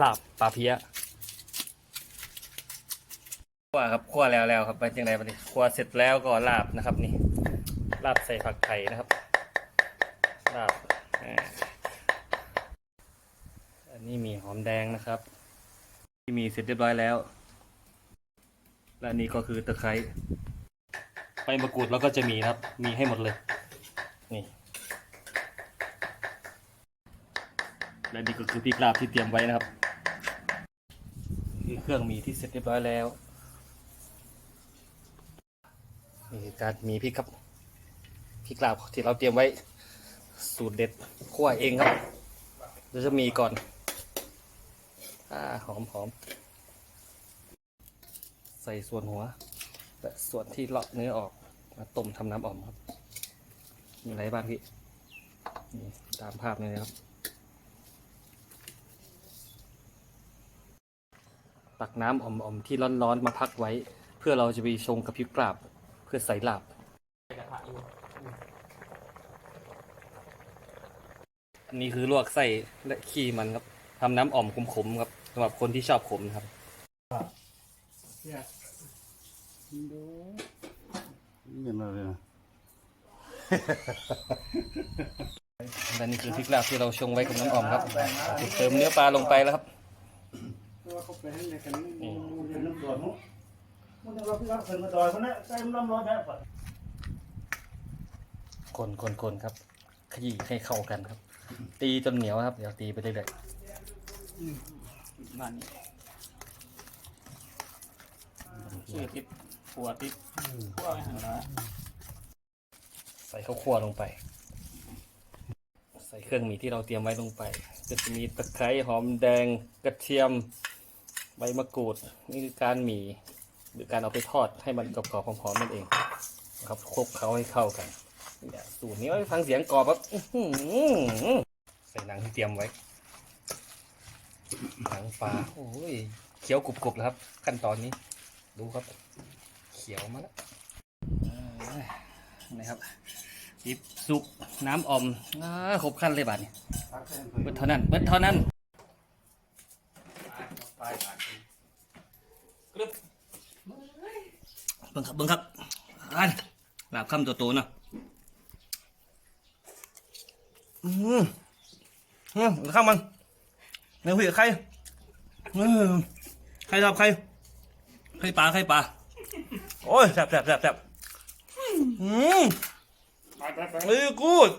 ลาบปลาเพี้ยคั่วครับคั่วแล้วแล้วครับไปจังไรไปดิคั่วเสร็จแล้วก็ลาบนะครับนี่ลาบใส่ผักไทยนะครับลาบอันนี้มีหอมแดงนะครับ ที่มีเสร็จเรียบร้อยแล้ว และนี่ก็คือตะไคร้ใบมะกรูดแล้วก็จะมีครับ มีให้หมดเลย นี่ และนี่ก็คือพริกลาบที่เตรียมไว้นะครับ คือเครื่องมีที่เสร็จเรียบร้อยแล้วนี่คือการมีพริกครับพริกลาบที่เราเตรียมไว้สูตรเด็ดคั่วเองครับเดี๋ยวจะมีก่อนอ่าหอมหอมใส่ส่วนหัวและส่วนที่เลาะเนื้อออกมาต้มทำน้ำอ่อมครับ มีอะไรบ้างพี่นี่ตามภาพนี้นะครับ ตักน้ำอ่อมๆที่ร้อนๆมาพักไว้ เพื่อเราจะไปชงกับพริกกราบ เพื่อใส่ลาบอันนี้คือลวกไส้และขี้มันครับทำน้ำอ่อมขมๆครับสำหรับคนที่ชอบขมนะครับเงินอะไรนะ และนี่คือพริกลาบที่เราชงไว้กับน้ำอ่อมครับเติมเนื้อปลาลงไปแล้วครับตัวเขา ไปให้ในกันนี่มูเรียนน้ำดอยมุมันจะรับพี่รับเพิ่นมาดอยคนนั้นใส่น้ำร้อนแบบคนคนคนครับ ขยี้ให้เข้ากันครับ ตีจนเหนียวครับ เดี๋ยวตีไปเรื่อยบ้านนี้ชื่อติดหัวติดหัวไปหาใส่ข้าวคั่วลงไป ใส่เครื่องหมีที่เราเตรียมไว้ลงไป จะมีตะไคร้หอมแดงกระเทียม ใบมะกรูดนี่คือการหมี่หรือการเอาไปทอดให้มันกรอบๆหอมๆนั่นเองนะครับคลุกเขาให้เข้ากันเนี่ยสูตรนี้ไว้ฟังเสียงกรอบครับใส่หนังที่เตรียมไว้หนังปลาโอ้ยเคี้ยวกรุบๆแล้วครับ ขั้นตอนนี้ ดูครับ เขียวมาแล้วนะครับจิบสุกน้ำอมอครบขั้นเลยบาทนี่เบิดเท่านั้นเบิดเท่านั้น เบิ่งครับเบิ่งครับอันลาบคำตัวโตเนาะอืมอืมข้างมันเนื้อหุยใครอืมใครทำใครไข่ปลาไข่ปลาโอ้ยแซ่บแซ่บแซ่บแซ่บอืมไปไปไปเอ้ยกูด